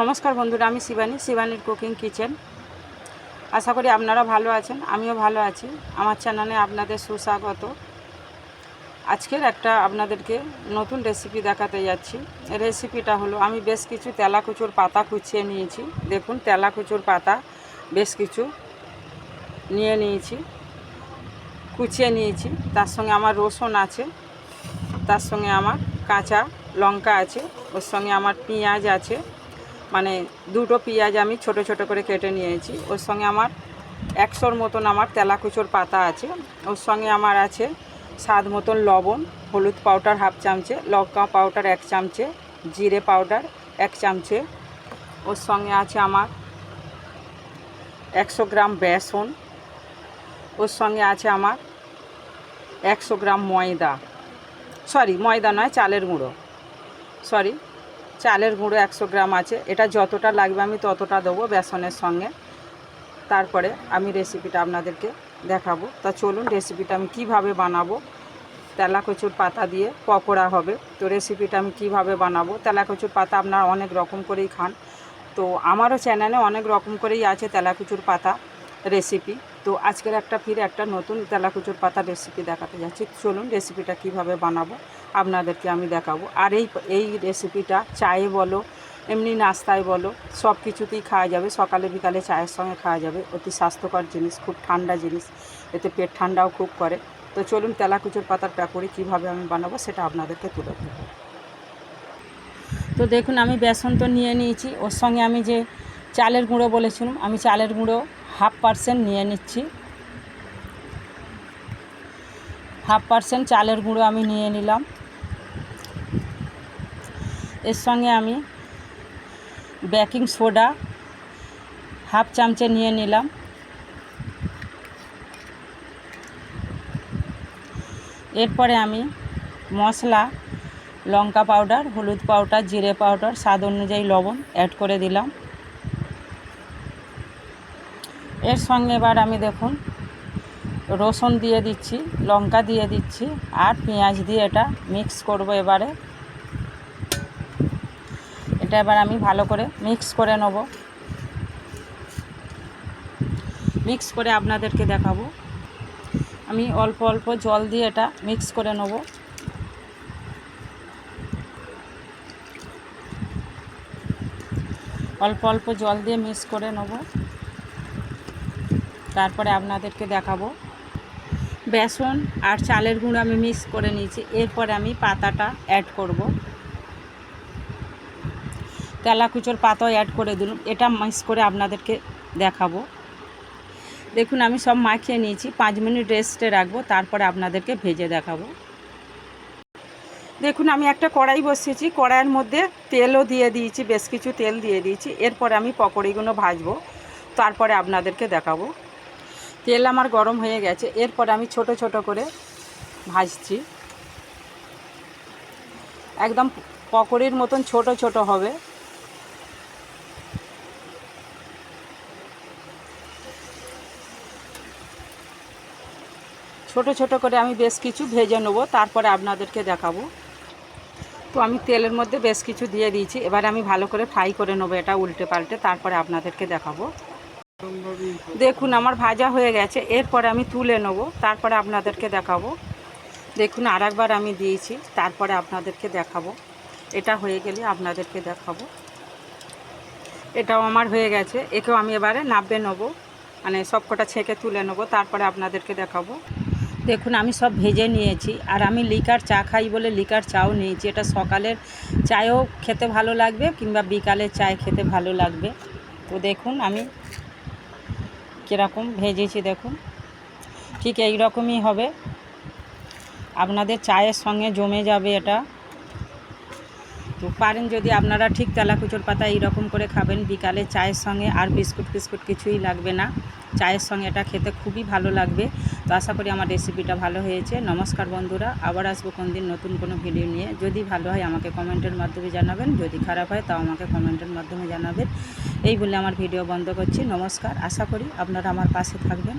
নমস্কার বন্ধুরা, আমি শিবানী, শিবানীর কুকিং কিচেন আশা করি আপনারা ভালো আছেন, আমিও ভালো আছি। আমার চ্যানেলে আপনাদের সুস্বাগত। আজকের একটা আপনাদেরকে নতুন রেসিপি দেখাতে যাচ্ছি। রেসিপিটা হলো, আমি বেশ কিছু তেলাকুচুর পাতা কুচিয়ে নিয়েছি। দেখুন, তেলাকুচুর পাতা বেশ কিছু নিয়ে নিয়েছি, কুচিয়ে নিয়েছি। তার সঙ্গে আমার রসুন আছে, তার সঙ্গে আমার কাঁচা লঙ্কা আছে, ওর সঙ্গে আমার পেঁয়াজ আছে মানে দুটো পেঁয়াজ আমি ছোট ছোট করে কেটে নিয়েছি। ওর সঙ্গে আমার একশোর মতন আমার তেলাকুচোর পাতা আছে। ওর সঙ্গে আমার আছে স্বাদ মতন লবণ, হলুদ পাউডার হাফ চামচে, লঙ্কা পাউডার এক চামচে, জিরে পাউডার এক চামচে। ওর সঙ্গে আছে আমার একশো গ্রাম বেসন। ওর সঙ্গে আছে আমার একশো গ্রাম ময়দা। সরি, ময়দা নয়, চালের গুঁড়ো। সরি। চালের গুঁড়ো একশো গ্রাম আছে। এটা যতটা লাগবে আমি ততটা দেবো বেসনের সঙ্গে। তারপরে আমি রেসিপিটা আপনাদেরকে দেখাবো। তা চলুন রেসিপিটা আমি কীভাবে বানাবো। তেলাকচুর পাতা দিয়ে পকোড়া হবে। তো রেসিপিটা আমি কীভাবে বানাবো? তেলাকচুর পাতা আপনারা অনেক রকম করেই খান। তো আমারও চ্যানেলে অনেক রকম করেই আছে তেলাকুচুর পাতা রেসিপি তো আজকের একটা ফিরে একটা নতুন তেলাকুচুর পাতা রেসিপি দেখাতে যাচ্ছি। চলুন রেসিপিটা কীভাবে বানাবো আপনাদেরকে আমি দেখাবো। আর এই এই রেসিপিটা চায়ে বলো, এমনি নাস্তায় বলো, সব কিছুতেই খাওয়া যাবে। সকালে বিকালে চায়ের সঙ্গে খাওয়া যাবে। অতি স্বাস্থ্যকর জিনিস, খুব ঠান্ডা জিনিস। এতে পেট ঠান্ডাও খুব করে। তো চলুন তেলাকুচুর পাতার প্যাকুড়ি কীভাবে আমি বানাবো সেটা আপনাদেরকে তুলে দেবো তো দেখুন, আমি বেসন তো নিয়ে নিয়েছি। ওর সঙ্গে আমি যে চালের গুঁড়ো বলেছিলাম, আমি চালের গুঁড়ো হাফ পার্সেন্ট নিয়ে নিচ্ছি। হাফ পার্সেন্ট চালের গুঁড়ো আমি নিয়ে নিলাম। এর সঙ্গে আমি বেকিং সোডা হাফ চামচে নিয়ে নিলাম। এরপরে আমি মশলা, লঙ্কা পাউডার, হলুদ পাউডার, জিরে পাউডার, স্বাদ অনুযায়ী লবণ অ্যাড করে দিলাম। এর সঙ্গে এবার আমি দেখুন, রসুন দিয়ে দিচ্ছি, লঙ্কা দিয়ে দিচ্ছি, আর পেঁয়াজ দিয়ে এটা মিক্স করব এবারে। এটা এবার আমি ভালো করে মিক্স করে নেব। মিক্স করে আপনাদেরকে দেখাবো। আমি অল্প অল্প জল দিয়ে এটা মিক্স করে নেব। অল্প অল্প জল দিয়ে মিক্স করে নেব। তারপরে আপনাদেরকে দেখাবো। বেসন আর চালের গুঁড়ো আমি মিক্স করে নিয়েছি। এরপরে আমি পাতাটা অ্যাড করব। তেলাকুচোর পাতাও অ্যাড করে দিলাম এটা মিক্স করে আপনাদেরকে দেখাবো। দেখুন, আমি সব মাখিয়ে নিয়েছি। পাঁচ মিনিট রেস্টে রাখব। তারপরে আপনাদেরকে ভেজে দেখাবো। দেখুন, আমি একটা কড়াই বসিয়েছি। কড়াইয়ের মধ্যে তেলও দিয়ে দিয়েছি। বেশ কিছু তেল দিয়ে দিয়েছি। এরপরে আমি পকোড়িগুলো ভাজবো। তারপরে আপনাদেরকে দেখাবো। তেল আমার গরম হয়ে গেছে। এরপরে আমি ছোট ছোট করে ভাজছি। একদম পকোড়ির মতন ছোট ছোট হবে। ছোট ছোট করে আমি বেশ কিছু ভেজে নেব, তারপরে আপনাদেরকে দেখাবো। তো আমি তেলের মধ্যে বেশ কিছু দিয়ে দিয়েছি। এবার আমি ভালো করে ফ্রাই করে নেব এটা উল্টে পাল্টে, তারপরে আপনাদেরকে দেখাবো। দেখুন, আমার ভাজা হয়ে গেছে। এরপরে আমি তুলে নেব। তারপরে আপনাদেরকে দেখাবো। দেখুন আর একবার আমি দিয়েছি। তারপরে আপনাদেরকে দেখাবো। এটা হয়ে গেলে আপনাদেরকে দেখাবো। এটাও আমার হয়ে গেছে। একেও আমি এবারে নাববে নেব। মানে সব কটা ছেঁকে তুলে নেব। তারপরে আপনাদেরকে দেখাবো। দেখুন, আমি সব ভেজে নিয়েছি। আর আমি লিকার চা খাই বলে লিকার চাও নিয়েছি। এটা সকালের চায়ও খেতে ভালো লাগবে কিংবা বিকালের চায় খেতে ভালো লাগবে। তো দেখুন, আমি কীরকম ভেজেছি দেখুন। ঠিক এই রকমই হবে। আপনাদের চায়ের সঙ্গে জমে যাবে এটা। তো পারেন যদি আপনারা ঠিক তেলাকুচোর পাতা এইরকম করে খাবেন, বিকালে চায়ের সঙ্গে আর বিস্কুট ফিস্কুট কিছুই লাগবে না। চায়ের সঙ্গে এটা খেতে খুবই ভালো লাগবে। তো আশা করি আমার রেসিপিটা ভালো হয়েছে। নমস্কার বন্ধুরা, আবার আসব কোন দিন নতুন কোনো ভিডিও নিয়ে। যদি ভালো হয় আমাকে কমেন্টের মাধ্যমে জানাবেন, যদি খারাপ হয় তাও আমাকে কমেন্টের মাধ্যমে জানাবেন। এই বলে আমার ভিডিও বন্ধ করছি। নমস্কার, আশা করি আপনারা আমার পাশে থাকবেন।